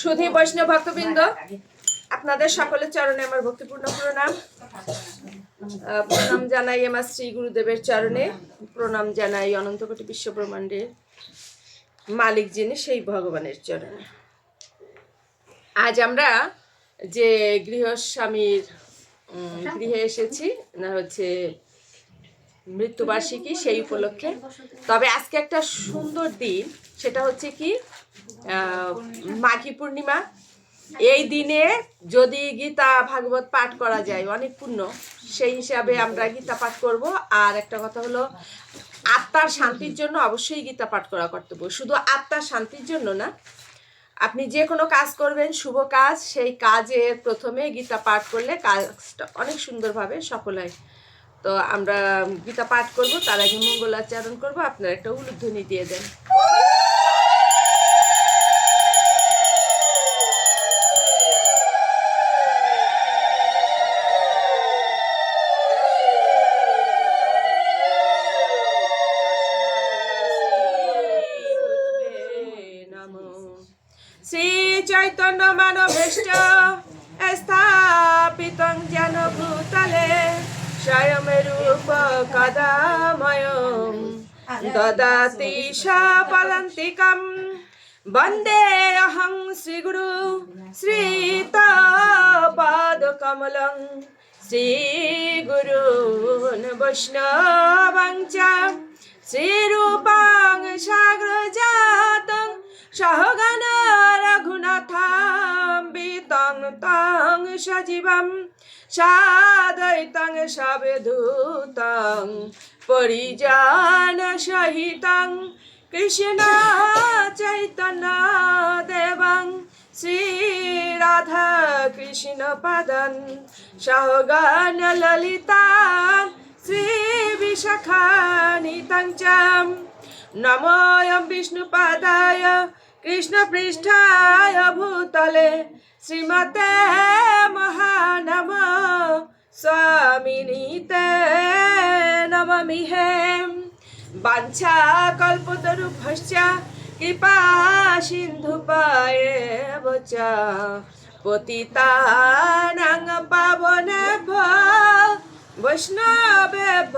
সুধী বৈষ্ণব ভক্তবৃন্দ। আপনাদের সকলের চরণে আমার ভক্তিপূর্ণ প্রণাম। প্রণাম জানাই আমার শ্রী গুরুদেবের চরণে। প্রণাম জানাই অনন্ত কোটি বিশ্ব মালিক যিনি সেই ভগবানের চরণে। আজ আমরা যে গৃহস্বামীর গৃহে এসেছি, না হচ্ছে মৃত্যুবার্ষিকী সেই উপলক্ষে। তবে আজকে একটা সুন্দর দিন, সেটা হচ্ছে কি মাঘী পূর্ণিমা। এই দিনে যদি গীতা ভাগবত পাঠ করা যায়, অনেক পূর্ণ সেই হিসাবে আমরা গীতা পাঠ করব। আর একটা কথা হলো, আত্মার শান্তির জন্য অবশ্যই গীতা পাঠ করা কর্তব্য। শুধু আত্মার শান্তির জন্য না, আপনি যে কোনো কাজ করবেন, শুভ কাজ, সেই কাজের প্রথমে গীতা পাঠ করলে কাজটা অনেক সুন্দরভাবে সফল হয়। তো আমরা গীতা পাঠ করব, তার আগে মঙ্গলাচরণ করব, আপনারা একটা উলুধ্বনি দিয়ে দেন। চৈতন্য মানভীষ্ট স্থাপিতং যেন ভূতলে স্বয়ং রূপ কদাময় দদাতি সফলন্তিকম বন্দে অহং শ্রীগুরু শ্রীতপাদকমলং শ্রীগুরুন বৈষ্ণবং চ শ্রীরূপং সাগ্রজাতং সহগণ বিতং তং সজীবম সাদৈতং সবেধূতং পরিজান সহিতং, কৃষ্ণ চৈতন্য দেবং, শ্রী রাধা কৃষ্ণ পদন, সহগণ ললিতা, শ্রী বিশাখানিতং চ নমোয়ম বিষ্ণুপাদায় কৃষ্ণপৃষ্ঠায় ভূতলে শ্রীমতে মহানম স্বামিনীতে নমমি হে। বাঞ্ছা কল্পতরুভশ্চ, কৃপা সিন্ধু পায়ে বচ, পতিতানাং পাবনেভ বৈষ্ণবেভ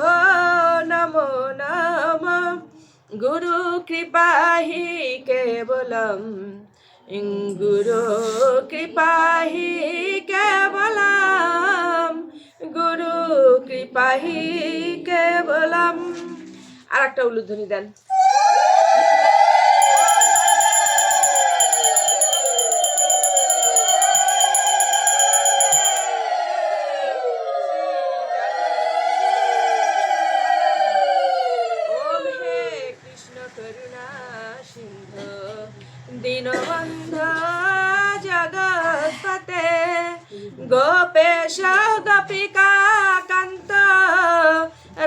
নমো নমঃ। গুরু কৃপাহি কেবলম। গুরু কৃপাহি কেবলম। গুরু কৃপাহি কেবলম। আর একটা উলুধ্বনি দেন।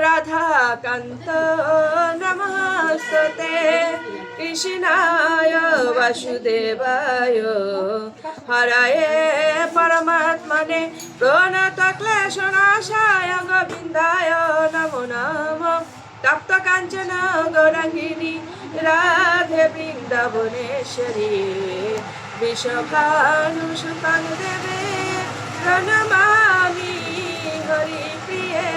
রাধা কান্ত নমস্তে কৃষ্ণায় বাসুদেবায় হরায়ে পরমাত্মনে প্রণত ক্লেশনাশায় গোবিন্দায় নমো নমঃ তপ্ত কাঞ্চন গৌরাঙ্গিনী রাধে বৃন্দাবনেশ্বরী বিশ্বভানু সুতাং দেবে प्रणमामी हरिप्रिये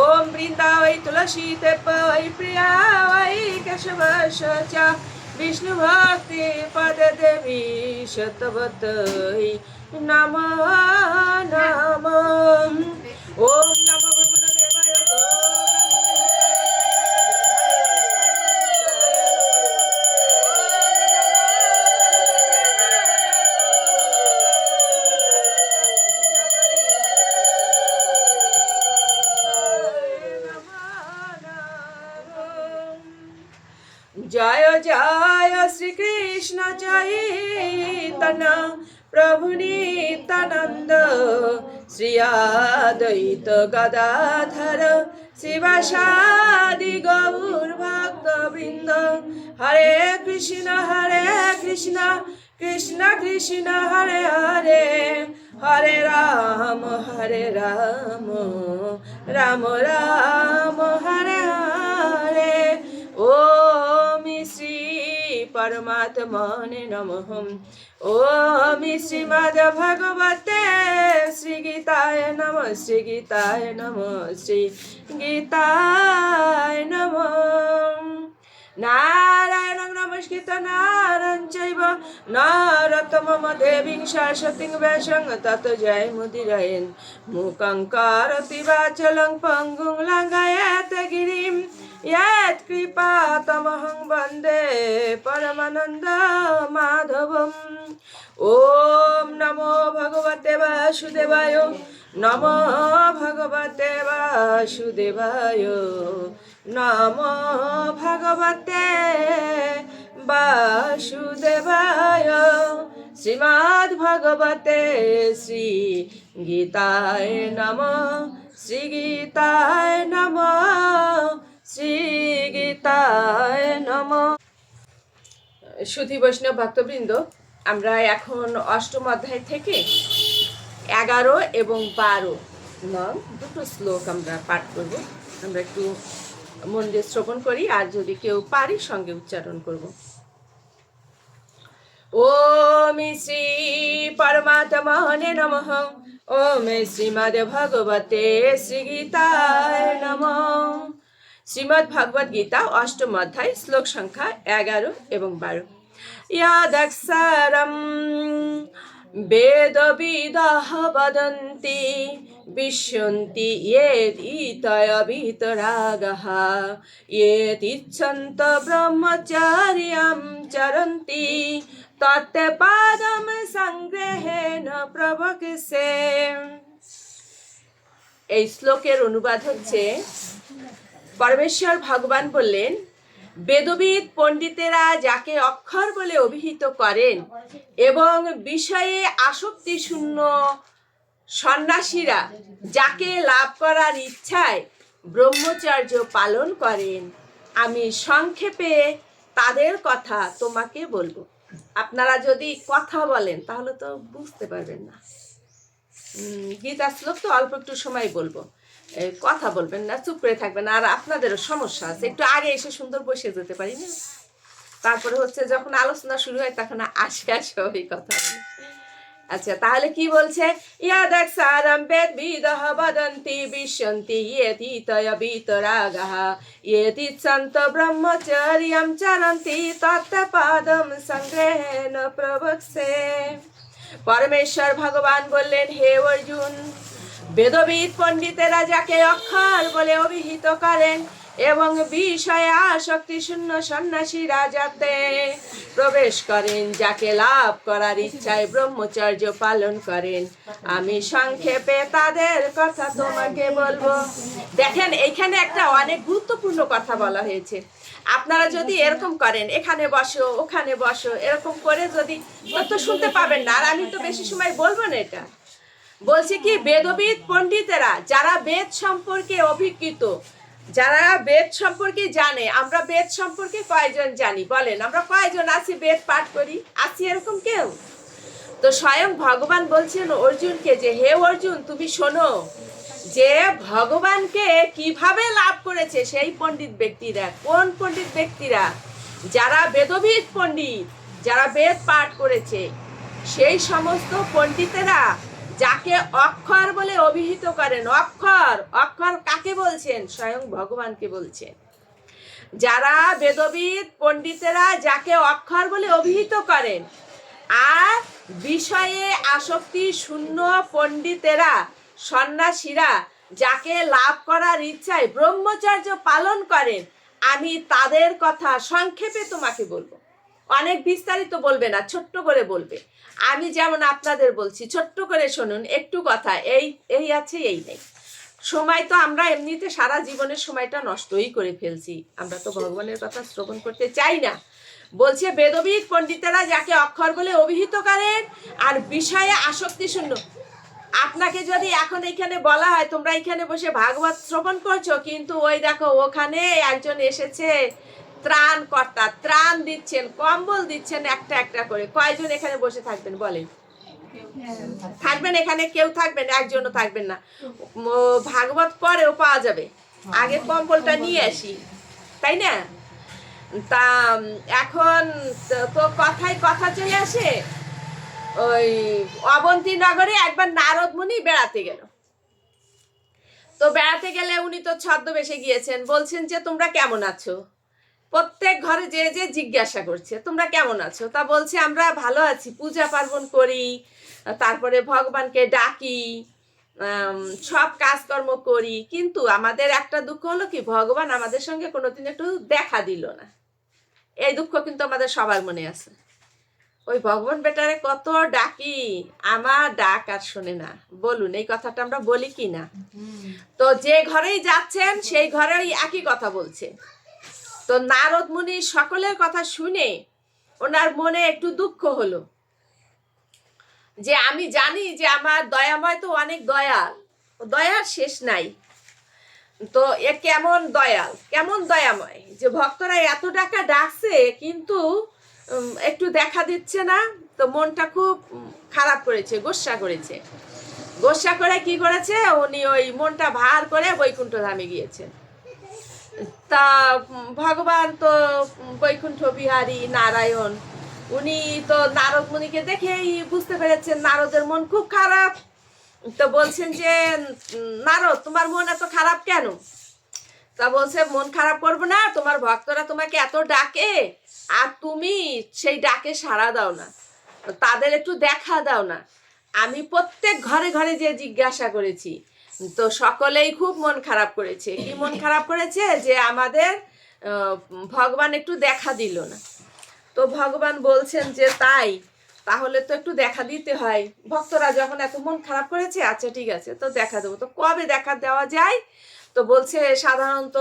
ॐ वृन्दा वै तुलसी ते वै प्रिया वै केशवशच्या विष्णुभक्ति पददेवी शतवत। नाम नाम। ॐ চৈতন্য প্রভু নিত্যানন্দ শ্রী আদ্বৈত গদাধর, শিবাসাদি গৌর ভক্ত বৃন্দ হরে কৃষ্ণ হরে কৃষ্ণ কৃষ্ণ কৃষ্ণ, হরে হরে হরে রাম হরে রাম রাম রাম হরে হরে ওম শ্রী পরম পরমাত্মনে নমঃ। ওম শ্রীমদ ভগবতে শ্রী গীতায় নারায়ণ নমস্কৃত, নারায়ণ চৈব। নরতমম দেবী শাশ্বতীং ব্যাসং তত জয় মুদিরায়ণ মুকং বাচলং পঙ্গুং লাঙ্গায়ত গিরিম। ইয়াত কৃপা তমহং বন্দে পরমানন্দ মাধবম। ওম নমো ভগবতে বাসুদেবায়। নমো ভগবতে বাসুদেবায়। নম ভগবতে বাসুদেবায় শ্রীমদ্ ভগবতে শ্রী গীতায় নম, শ্রী গীতায় নম, শ্রী গীতায় নম। সুধী বৈষ্ণব ভক্তবৃন্দ, আমরা এখন অষ্টম অধ্যায় থেকে এগারো এবং বারো নাম দুটো শ্লোক আমরা পাঠ করব। আমরা একটু মন দিয়ে শ্রবণ করি, আর যদি কেউ পারি সঙ্গে উচ্চারণ করব। ওম শ্রী পরমাত্মনে নমঃ। ওম শ্রীমদ ভগবতে শ্রীগীতায় নমঃ। শ্রীমদ ভগবদ গীতা, অষ্টম অধ্যায়, শ্লোক সংখ্যা এগারো এবং বারো। ইয়াদক্ষরম বেদবিদহ বদন্তি। বিশ্বন্তি ইয়েদিতয় বিতরাগः ইয়েতিচ্ছন্ত ব্রহ্মচার্যম চরন্তি তত্পাদম সংগ্রহেণ প্রবকসে এই শ্লোকের অনুবাদ হচ্ছে, পরমেশ্বর ভগবান বললেন, বেদবিদ পণ্ডিতেরা যাকে অক্ষর বলে অভিহিত করেন এবং বিষয়ে আসক্তি শূন্য সন্ন্যাসীরা যাকে লাভ করার ইচ্ছায় ব্রহ্মচর্য পালন করেন। আমি সংক্ষেপে তাদের কথা তোমাকে বলব। আপনারা যদি কথা বলেন, তাহলে তো বুঝতে পারবেন না। গীতা শ্লোক তো অল্প একটু সময় বলব। কথা বলবেন না, চুপ করে থাকবেন। আর আপনাদেরও সমস্যা আছে। একটু আগে এসে সুন্দর বসে যেতে পারি না? তারপরে হচ্ছে যখন আলোচনা শুরু হয়, তখন আসে আসে ওই কথা। আচ্ছা তাহলে কি বলছে? ইয়াদাক সারম বেদ বিদহ বদন্তি বিশ্বন্তি ইয়েতি তয় বিতরাগহ। ইয়েতি সন্ত ব্রহ্মচর্যম চরন্তি তত্পাদম সংগ্রহেণ প্রবক্সে। পরমেশ্বর ভগবান বললেন, হে অর্জুন, বেদবিদ পণ্ডিতেরা যাকে অক্ষর বলে অভিহিত করেন এবং বিষয়ে আসক্তি শূন্য সন্ন্যাসীরা যাতে প্রবেশ করেন, যাকে লাভ করার ইচ্ছায় ব্রহ্মচর্য পালন করেন। আমি সংক্ষেপে তাদের কথা তোমাকে বলব। দেখেন, এইখানে একটা অনেক গুরুত্বপূর্ণ কথা বলা হয়েছে। আপনারা যদি এরকম করেন, এখানে বসো, ওখানে বসো, এরকম করে যদি তো শুনতে পাবেন না, আর আমি তো বেশি সময় বলব না এটা। বলছি কি, বেদবিদ পণ্ডিতেরা, যারা বেদ সম্পর্কে অভিজ্ঞত যারা বেদ সম্পর্কে জানে, আমরা বেদ সম্পর্কে কয়জন জানি? বলেন, আমরা কয়জন আছি বেদ পাঠ করি? আছি এরকম কেউ? তো স্বয়ং ভগবান বলছেন, অর্জুনকে যে, হে অর্জুন, তুমি শোনো, যে ভগবানকে কীভাবে লাভ করেছে সেই পণ্ডিত ব্যক্তিরা? কোন পণ্ডিত ব্যক্তিরা? যারা বেদবিদ পণ্ডিত, যারা বেদ পাঠ করেছে, সেই সমস্ত পণ্ডিতেরা যাকে অক্ষর বলে অভিহিত করেন, অক্ষর অক্ষর কাকে বলছেন? স্বয়ং ভগবানকে বলছেন। যারা বেদবিদ, পণ্ডিতেরা যাকে অক্ষর বলে অভিহিত করেন, আর বিষয়ে আসক্তি শূন্য পণ্ডিতেরা, সন্ন্যাসীরা যাকে লাভ করার ইচ্ছায় ব্রহ্মচর্য পালন করেন, আমি তাদের কথা সংক্ষেপে তোমাকে বলব। অনেক বিস্তারিত বলবে না, ছোট্ট করে বলবে। আমি যেমন আপনাদের বলছি, ছোট্ট করে শুনুন, একটু কথা, এই এই আছে, এই নেই। সময় তো আমরা এমনিতে সারা জীবনের সময়টা নষ্টই করে ফেলছি। আমরা তো ভগবানের কথা শ্রবণ করতে চাই না। বলছে, বেদবিদ পণ্ডিতেরা যাকে অক্ষর বলে অভিহিত করেন, আর বিষয়ে আসক্তি শূন্য। আপনাকে যদি এখন এখানে বলা হয়, তোমরা এখানে বসে ভাগবত শ্রবণ করছ, কিন্তু ওই দেখো, ওখানে একজন এসেছে ত্রাণ কর্তা, ত্রাণ দিচ্ছেন, কম্বল দিচ্ছেন একটা একটা করে। কয়জন এখানে বসে থাকবেন বলেন? থাকবেন এখানে? কেউ থাকবেন? একজনও থাকবেন না। ভাগবত পরেও পাওয়া যাবে। আগে কম্বলটা নিয়ে আসি। তাই না? তা, এখন তো- তো কথায় কথা চলে আসে। ওই অবন্তী নগরে একবার নারদ মুনি বেড়াতে গেল। তো বেড়াতে গেলে উনি তো ছদ্মবেশে গিয়েছেন। বলছেন যে, তোমরা কেমন আছো? প্রত্যেক ঘরে যে যে জিজ্ঞাসা করছে তোমরা কেমন আছো? তা বলছে আমরা ভালো আছি পূজা পার্বণ করি তারপরে ভগবানকে ডাকি সব কাজকর্ম করি। কিন্তু আমাদের একটা দুঃখ হলো কি ভগবান আমাদের সঙ্গে কোনোদিন একটু দেখা দিল না। এই দুঃখ কিন্তু আমাদের সবার মনে আছে। ওই ভগবান বেটারে কত ডাকি আমার ডাক আর শোনে না। বলুন এই কথাটা আমরা বলি কি না তো যে ঘরেই যাচ্ছেন সেই ঘরেই একই কথা বলছে। তো নারদ মুনি সকলের কথা শুনে ওনার মনে একটু দুঃখ হলো। যে আমি জানি যে আমার দয়াময় তো অনেক দয়াল দয়ার শেষ নাই। তো এ কেমন দয়াল? কেমন দয়াময়? যে ভক্তরা এত টাকা ডাকছে, কিন্তু একটু দেখা দিচ্ছে না, তো মনটা খুব খারাপ করেছে, গোসা করেছে। গোসা করে কি করেছে? উনি ওই মনটা ভার করে বৈকুণ্ঠ ধামে গিয়েছে তা, ভগবান তো বৈকুণ্ঠ বিহারী নারায়ণ। উনি তো নারদ মুনিকে দেখেই বুঝতে পেরেছেন নারদের মন খুব খারাপ। তো বলছেন যে, নারদ, তোমার মন এত খারাপ কেন? তা বলছে, মন খারাপ করব না, তোমার ভক্তরা তোমাকে এত ডাকে, আর তুমি সেই ডাকে সাড়া দাও না। তাদের একটু দেখা দাও না। আমি প্রত্যেক ঘরে ঘরে যে জিজ্ঞাসা করেছি তো সকলেই খুব মন খারাপ করেছে। কি মন খারাপ করেছে? যে আমাদের ভগবান একটু দেখা দিল না। তো ভগবান বলছেন যে, তাই, তাহলে তো একটু দেখা দিতে হয়। ভক্তরা যখন এত মন খারাপ করেছে আচ্ছা ঠিক আছে, তো দেখা দেবো। তো কবে দেখা দেওয়া যায়? তো বলছে সাধারণত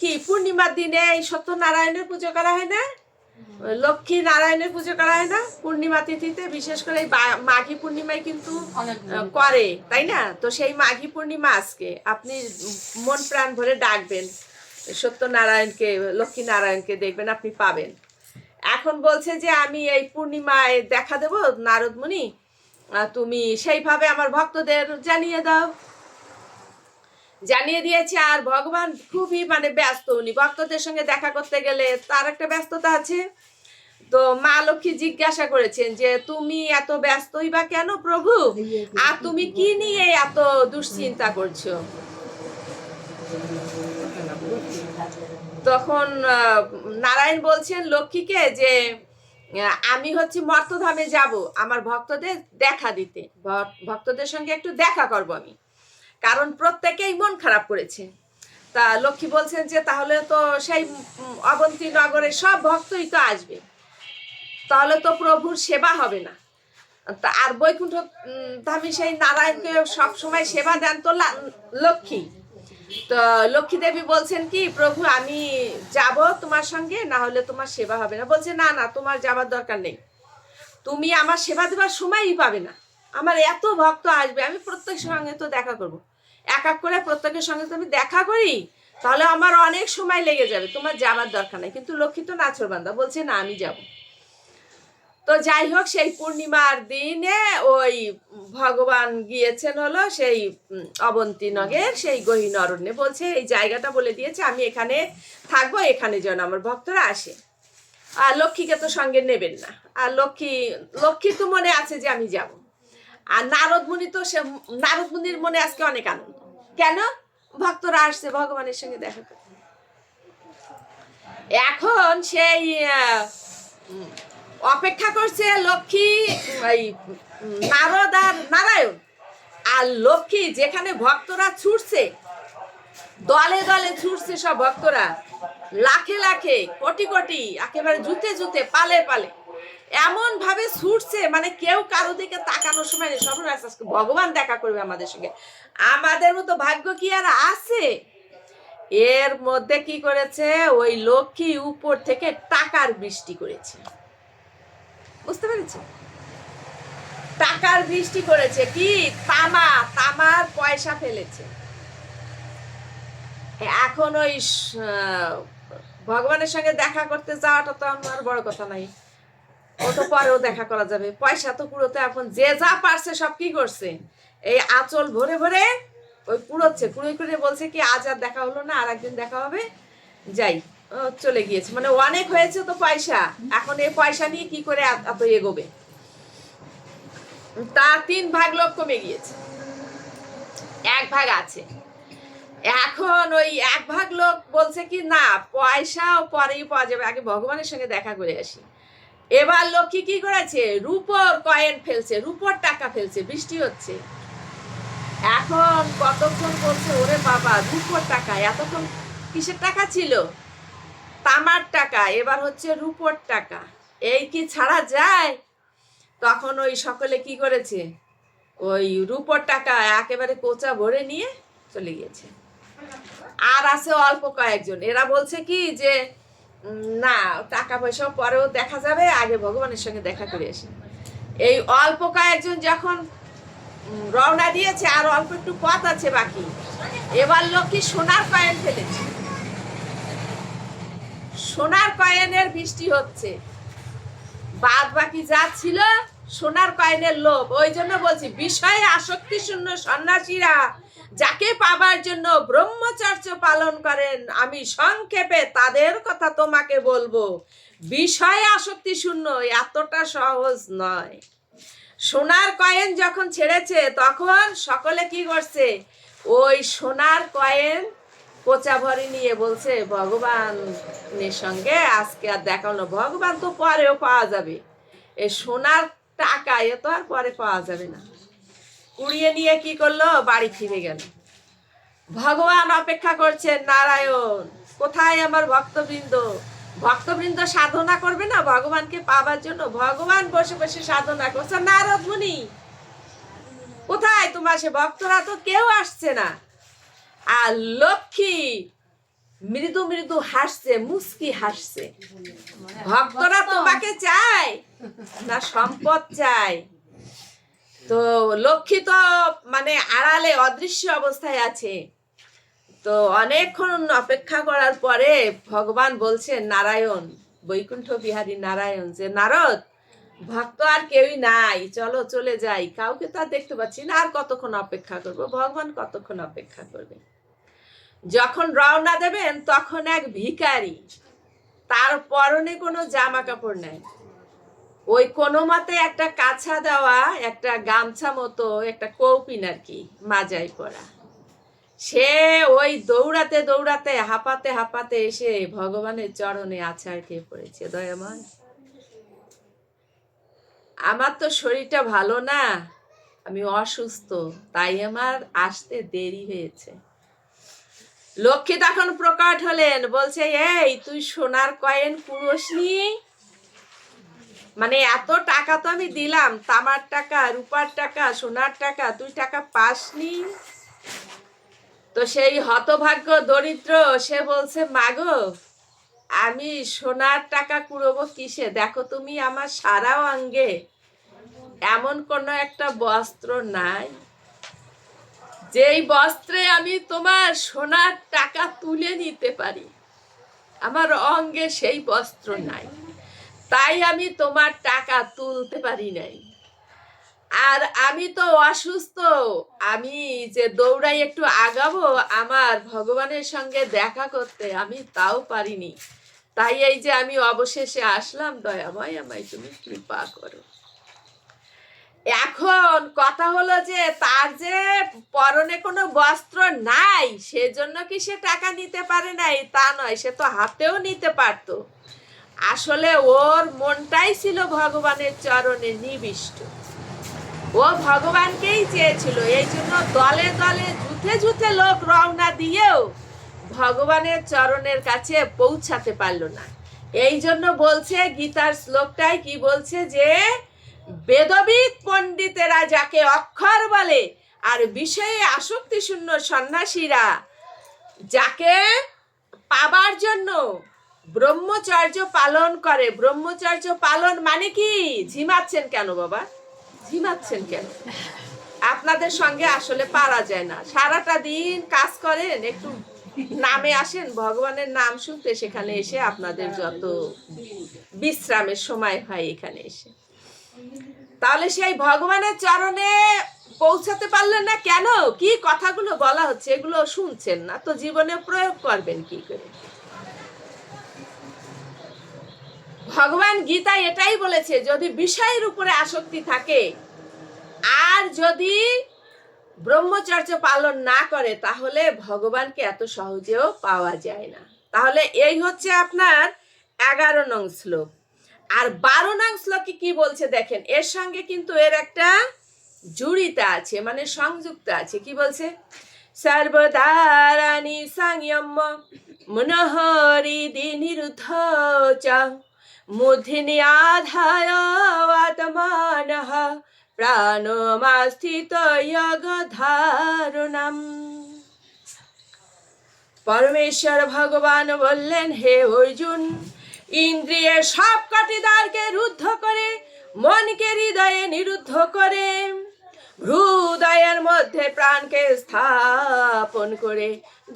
কি, পূর্ণিমার দিনে এই সত্যনারায়ণের পুজো করা হয় না? লক্ষ্মী নারায়ণের পুজো করা হয় না পূর্ণিমা তিথিতে বিশেষ করে এই মাঘী পূর্ণিমায় কিন্তু করে তাই না? তো সেই মাঘী পূর্ণিমা আজকে আপনি মন প্রাণ ভরে ডাকবেন সত্যনারায়ণকে লক্ষ্মী নারায়ণকে দেখবেন আপনি পাবেন। এখন বলছে যে আমি এই পূর্ণিমায় দেখা দেব নারদ মুনি আহ, তুমি সেইভাবে আমার ভক্তদের জানিয়ে দাও। জানিয়ে দিয়েছে আর ভগবান খুবই মানে ব্যস্ত উনি। ভক্তদের সঙ্গে দেখা করতে গেলে তার একটা ব্যস্ততা আছে। তো মা লক্ষ্মী জিজ্ঞাসা করেছেন যে, তুমি এত ব্যস্তই বা কেন প্রভু? আর তুমি কি নিয়ে এত দুশ্চিন্তা করছ? তখন নারায়ণ বলছেন লক্ষ্মীকে যে, আমি হচ্ছে মর্তধামে যাব, আমার ভক্তদের দেখা দিতে। ভক্তদের সঙ্গে একটু দেখা করব আমি। কারণ প্রত্যেকেই মন খারাপ করেছে। তা লক্ষ্মী বলছেন যে, তাহলে তো সেই অবন্তী নগরের সব ভক্তই তো আসবে। তাহলে তো প্রভুর সেবা হবে না। তা আর বৈকুণ্ঠ ধামী সেই নারায়ণকে সব সময় সেবা দেন তো লক্ষ্মী। তো লক্ষ্মী দেবী বলছেন কি, প্রভু, আমি যাব তোমার সঙ্গে, না হলে তোমার সেবা হবে না। বলছে, না না, তোমার যাবার দরকার নেই। তুমি আমার সেবা দেওয়ার সময়ই পাবে না। আমার এত ভক্ত আসবে, আমি প্রত্যেকের সঙ্গে তো দেখা করব। এক এক করে প্রত্যেকের সঙ্গে তো আমি দেখা করি তাহলে আমার অনেক সময় লেগে যাবে। তোমার যাবার দরকার নেই। কিন্তু লক্ষ্মী তো নাচর বান্দা বলছে না আমি যাব। তো যাই হোক সেই পূর্ণিমার দিনে ওই ভগবান গিয়েছেন হলো সেই উম, অবন্তী নগের সেই গহীন অরণ্যে। বলছে এই জায়গাটা বলে দিয়েছে আমি এখানে থাকব এখানে যেন আমার ভক্তরা আসে। আর লক্ষ্মীকে তো সঙ্গে নেবেন না। আর লক্ষ্মী লক্ষ্মী তো মনে আছে যে আমি যাব। আর নারদ মুনি তো সে নারদ মুনির মনে আজকে অনেক আনন্দ। কেন? ভক্তরা আসছে ভগবানের সঙ্গে দেখা করতে। এখন সেই অপেক্ষা করছে লক্ষ্মী, এই, নারদ আর নারায়ণ। আর লক্ষ্মী যেখানে ভক্তরা ছুটছে, দলে দলে ছুটছে সব ভক্তরা। লাখে লাখে, কোটি কোটি, একেবারে জুতে জুতে, পালে পালে। এমন ভাবে ছুটছে মানে কেউ কারও দিকে তাকানোর সময় নেই। সর্বনাশ আজকে ভগবান দেখা করবে আমাদের সঙ্গে। আমাদের মতো ভাগ্য কি আর আছে? এর মধ্যে কি করেছে? ওই লক্ষ্মী উপর থেকে টাকার বৃষ্টি করেছে। বুঝতে পেরেছে? টাকার বৃষ্টি করেছে কি? তামা, তামার পয়সা ফেলেছে। এখন ওই ভগবানের সঙ্গে দেখা করতে যাওয়াটা তো আমার বড় কথা নাই ও তো পরেও দেখা করা যাবে। পয়সা তো পুরোতে এখন যে যা পারছে সব কি করছে? এই আঁচল ভরে ভরে ওই পুড়োচ্ছে। কুড়ে কুড়ে বলছে কি, আজ আর দেখা হলো না আর একদিন দেখা হবে। যাই চলে গিয়েছে। মানে অনেক হয়েছে তো পয়সা। এখন এই পয়সা নিয়ে কি করে এত- এগোবে? তার তিন ভাগ লোক কমে গিয়েছে। এক ভাগ আছে। এখন ওই এক ভাগ লোক বলছে কি, না, পয়সাও পরেই পাওয়া যাবে। আগে ভগবানের সঙ্গে দেখা করে আসি। এবার লক্ষ্মী কি করেছে? রূপর কয়েন ফেলছে, রূপর টাকা ফেলছে, বৃষ্টি হচ্ছে। এখন কতক্ষণ করছে ওরে বাবা, রূপর টাকা, এতক্ষণ কিসের টাকা ছিল? তামার টাকা, এবার হচ্ছে রূপর টাকা। এই কি ছাড়া যায়? তখন ওই সকলে কি করেছে? ওই রূপর টাকা একেবারে কোচা ভরে নিয়ে চলে গিয়েছে। আর আছে অল্প কয়েকজন। এরা বলছে কি যে না, টাকা পয়সা পরেও দেখা যাবে, আগে ভগবানের সঙ্গে দেখা করে আসি। এই অল্প কয়েকজন যখন রওনা দিয়েছে, আর অল্প একটু পথ আছে বাকি, এবার লক্ষ্মী সোনার কয়েন ফেলেছে। সোনার কয়েনের বৃষ্টি হচ্ছে। বাদ বাকি যা ছিল সোনার কয়েনের লোভ। ওই জন্য বলছি, বিষয়ে আসক্তি শূন্য সন্ন্যাসীরা যাকে পাবার জন্য ব্রহ্মচর্য পালন করেন, আমি সংক্ষেপে তাদের কথা তোমাকে বলব। বিষয়ে আসক্তি শূন্য এতটা সহজ নয়। সোনার কয়েন যখন ছেড়েছে, তখন সকলে কি করছে? ওই সোনার কয়েন কোচা ভরে নিয়ে বলছে, ভগবানের সঙ্গে আজকে আর দেখানো ভগবান তো পরেও পাওয়া যাবে। এই সোনার টাকা, এ তো আর পরে পাওয়া যাবে না। কুড়িয়ে নিয়ে কি করল? বাড়ি ফিরে গেল। ভগবান অপেক্ষা করছেন, নারায়ণ, কোথায় আমার ভক্তবৃন্দ? ভক্তবৃন্দ সাধনা করবে না ভগবানকে পাবার জন্য? ভগবান বসে বসে সাধনা করছে। নারদ মুনি, কোথায় তোমার সে ভক্তরা? তো কেউ আসছে না। আর লক্ষ্মী মৃদু মৃদু হাসছে মুস্কি হাসছে। ভক্তরা তোমাকে চায় না সম্পদ চায়। তো লক্ষ্মী তো মানে আড়ালে অদৃশ্য অবস্থায় আছে। তো অনেকক্ষণ অপেক্ষা করার পরে ভগবান বলছেন নারায়ণ বৈকুণ্ঠ বিহারী নারায়ণ যে নারদ ভক্ত আর কেউই নাই চলো চলে যাই। কাউকে তো আর দেখতে পাচ্ছি না আর কতক্ষণ অপেক্ষা করব? ভগবান কতক্ষণ অপেক্ষা করবে? যখন রওনা দেবেন, তখন এক ভিখারি, তার পরনে কোনো জামা কাপড় নেই। ওই কোনো মতে একটা কাছা দেওয়া, একটা গামছা মতো, একটা কৌপিন আর কি মাজাই পরা। সে ওই দৌড়াতে দৌড়াতে, হাঁপাতে হাঁপাতে এসে ভগবানের চরণে আছাড় খেয়ে পড়েছে, দয়াময়। আমার তো শরীরটা ভালো না, আমি অসুস্থ, তাই আমার আসতে দেরি হয়েছে। লক্ষ্মী তখন প্রকট হলেন, বলছে, এই, তুই সোনার কয়েন কুড়োসনি মানে এত টাকা তো আমি দিলাম, তামার টাকা, রূপার টাকা, সোনার টাকা, তুই টাকা পাসনি তো সেই হতভাগ্য দরিদ্র, সে বলছে, মাগো, আমি সোনার টাকা কুড়োবো কিসে? দেখো তুমি আমার সারা অঙ্গে, এমন কোনো একটা বস্ত্র নাই। যেই বস্ত্রে আমি তোমার সোনার টাকা তুলে নিতে পারি, আমার অঙ্গে সেই বস্ত্র নাই। তাই আমি তোমার টাকা তুলতে পারি নাই। আর আমি তো অসুস্থ, আমি যে দৌড়াই একটু আগাবো, আমার ভগবানের সঙ্গে দেখা করতে আমি তাও পারিনি। তাই এই যে আমি অবশেষে আসলাম, দয়াময় আমায় তুমি কৃপা করো। এখন কথা হলো যে তার যে পরনে কোনো বস্ত্র নাই, সেজন্য কি সে টাকা নিতে পারে নাই? তা নয়, সে তো হাতেও নিতে পারতো। আসলে ওর মনটাই ছিল ভগবানের চরণে নিবিষ্ট। ও ভগবানকেই চেয়েছিল, এই জন্য দলে দলে জুথে জুথে লোক রওনা দিয়েও ভগবানের চরণের কাছে পৌঁছাতে পারল না। এই জন্য বলছে, গীতার শ্লোকটাই কি বলছে যে বেদবিদ পণ্ডিতেরা যাকে অক্ষর বলে আর বিষয়ে আসক্তি শূন্য সন্ন্যাসীরা, যাকে পাবার জন্য ব্রহ্মচর্য পালন করে। ব্রহ্মচর্য পালন মানে কি? ঝিমাচ্ছেন কেন বাবা? ঝিমাচ্ছেন কেন? আপনাদের সঙ্গে আসলে পারা যায় না। সারাটা দিন কাজ করেন, একটু নামে আসেন, ভগবানের নাম শুনতে সেখানে এসে আপনাদের যত বিশ্রামের সময় হয় এখানে এসে। তাহলে সেই ভগবানের চরণে পৌঁছাতে পারলেন না কেন? কি কথাগুলো বলা হচ্ছে? এগুলো শুনছেন না, তো জীবনে প্রয়োগ করবেন কি করে? ভগবান গীতা এটাই বলেছে, যদি বিষয়ের উপরে আসক্তি থাকে, আর যদি ব্রহ্মচর্য পালন না করে, তাহলে ভগবানকে এত সহজেও পাওয়া যায় না। তাহলে এই হচ্ছে আপনার এগারো নং শ্লোক। আর বারো নং শ্লোকে কি বলছে দেখেন, এর সঙ্গে কিন্তু এর একটা জুড়িতা আছে মানে সংযুক্ত আছে, কি বলছে? সর্বদারানি সংযম মনোহরি নিরুদ্ধ চ মুধিনি আধায় আত্মানঃ প্রাণমাস্থিত ধারণাম পরমেশ্বর ভগবান বললেন, হে অর্জুন ইন্দ্রিয়ের সব কটি দ্বারকে রুদ্ধ করে, মনকে হৃদয়ে নিরুদ্ধ করে, হৃদয়ের মধ্যে প্রাণকে স্থাপন করে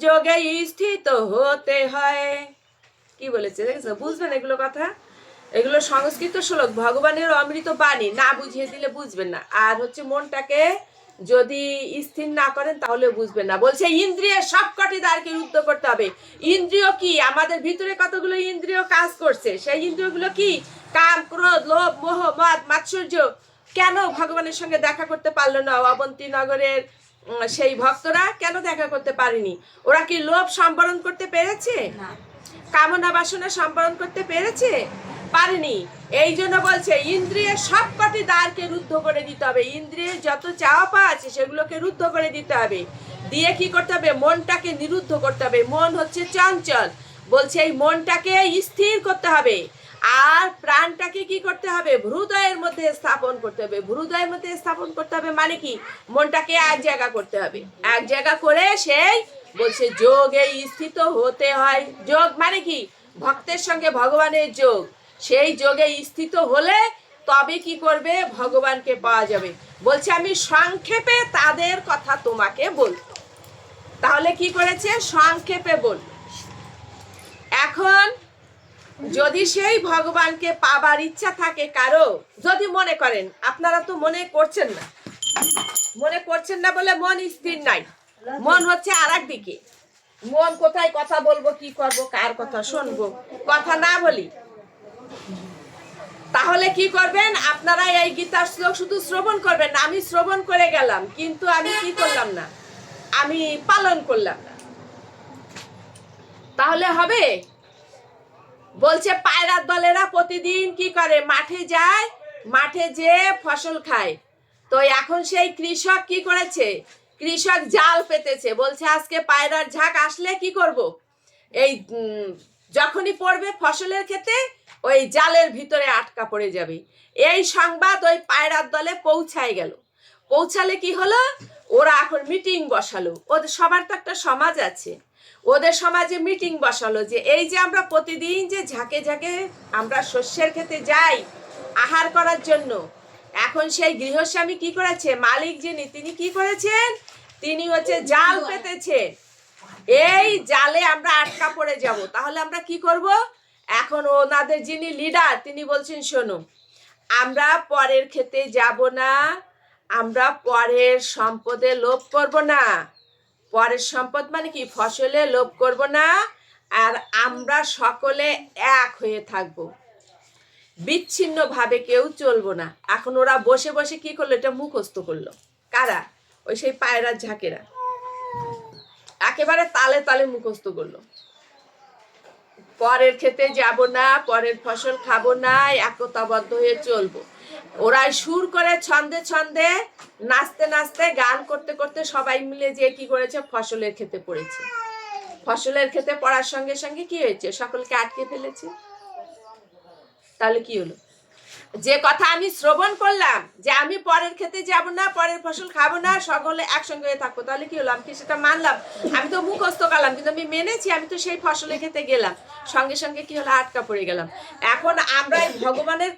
যোগে স্থিত হতে হয়। কি বলেছে দেখেছ? বুঝবেন এগুলো কথা? এগুলো সংস্কৃত শ্লোক, ভগবানের অমৃত বাণী, না বুঝিয়ে দিলে বুঝবেন না। আর হচ্ছে মনটাকে যদি স্থির না করেন তাহলে বুঝবেন না। বলছে ইন্দ্রিয়ের সবকটি দ্বারকে রুদ্ধ করতে হবে। ইন্দ্রিয় কি? আমাদের ভিতরে কতগুলো ইন্দ্রিয় কাজ করছে? সেই ইন্দ্রিয়গুলো কি? কাম ক্রোধ লোভ মোহ মদ মাৎসর্য। কেন ভগবানের সঙ্গে দেখা করতে পারল না? অবন্তী নগরের সেই ভক্তরা কেন দেখা করতে পারেনি? ওরা কি লোভ সম্বরণ করতে পেরেছে? কামনা বাসনা সম্বরণ করতে পেরেছে? পারেনি। এই জন্য বলছে ইন্দ্রিয়ের সব কটি দ্বারকে রুদ্ধ করে দিতে হবে। ইন্দ্রিয়ের যত চাওয়া পাওয়া আছে, সেগুলোকে রুদ্ধ করে দিতে হবে। দিয়ে কি করতে হবে? মনটাকে নিরুদ্ধ করতে হবে। মন হচ্ছে চঞ্চল। বলছে, এই মনটাকে স্থির করতে হবে। আর প্রাণটাকে কি করতে হবে? হৃদয়ের মধ্যে স্থাপন করতে হবে। হৃদয়ের মধ্যে স্থাপন করতে হবে মানে কি? মনটাকে এক জায়গা করতে হবে। এক জায়গা করে সেই বলছে, যোগে স্থিত হতে হয়। যোগ মানে কি? ভক্তের সঙ্গে ভগবানের যোগ। সেই যোগে স্থিত হলে তবে কি করবে? ভগবানকে পাওয়া যাবে। বলছে, আমি সংক্ষেপে তাদের কথা তোমাকে বল তাহলে কি করেছে? সংক্ষেপে বল এখন যদি সেই ভগবানকে পাবার ইচ্ছা থাকে কারও, যদি মনে করেন, আপনারা তো মনে করছেন না। মনে করছেন না বলে মন স্থির নাই। মন হচ্ছে আর দিকে। মন কোথায় কথা বলব, কি করব, কার কথা শুনব? কথা না বলি তাহলে কি করবেন? আপনারা এই গীতার শ্লোক শুধু শ্রবণ করবেন না, আমি শ্রবণ করে গেলাম, কিন্তু আমি কি করলাম না? আমি পালন করলাম না। তাহলে হবে? বলছে পায়রার দলেরা প্রতিদিন কি করে? মাঠে যায়, মাঠে যে ফসল খায়। তো এখন সেই কৃষক কি করেছে? কৃষক জাল পেতেছে। বলছে, আজকে পায়রার ঝাঁক আসলে কি করব? এই যখনই পড়বে ফসলের ক্ষেতে ওই জালের ভিতরে আটকা পড়ে যাবে। এই সংবাদ ওই পায়রার দলে পৌঁছায় গেল। পৌঁছালে কি হলো? ওরা এখন মিটিং বসালো। ওদের সবার তো একটা সমাজ আছে। ওদের সমাজে মিটিং বসালো যে এই যে আমরা প্রতিদিন যে ঝাঁকে ঝাঁকে আমরা শস্যের খেতে যাই আহার করার জন্য এখন সেই গৃহস্বামী কি করেছে? মালিক যিনি তিনি কি করেছেন? তিনি হচ্ছে জাল। পেতেছেন। এই জালে আমরা আটকা পড়ে যাব। তাহলে আমরা কি করব? এখন ওনাদের যিনি লিডার তিনি বলছেন, শোনো, আমরা পরের খেতে যাব না। আমরা পরের সম্পদে লোভ করব না। পরের সম্পদ মানে কি? ফসলে লোভ করব না। আর আমরা সকলে এক হয়ে থাকব। বিচ্ছিন্ন ভাবে কেউ চলবো না। এখন ওরা বসে বসে কি করল? এটা মুখস্থ করল। কারা? ওই সেই পায়রার ঝাঁকেরা। একেবারে তালে তালে মুখস্থ করল। পরের খেতে যাব না, পরের ফসল খাব না, একতাবদ্ধ হয়ে চলবো। ওরাই সুর করে ছন্দে ছন্দে, নাচতে নাচতে, গান করতে করতে সবাই মিলে যে কি করেছে, ফসলের খেতে পড়েছে। ফসলের খেতে পড়ার সঙ্গে সঙ্গে কি হয়েছে? সকলকে আটকে ফেলেছে? তাহলে কি হলো? যে কথা আমি শ্রবণ করলাম, যে আমি পরের খেতে যাব না, পরের ফসল খাব না, সকলে একসঙ্গে থাকব, তাহলে কি হলো? আমি কি সেটা মানলাম? আমি তো মুখস্থ করলাম, কিন্তু আমি মেনেছি, আমি তো সেই ফসলে খেতে গেলাম। সঙ্গে সঙ্গে কি হলো? আটকা পড়ে গেলাম। এখন আমরা ভগবানের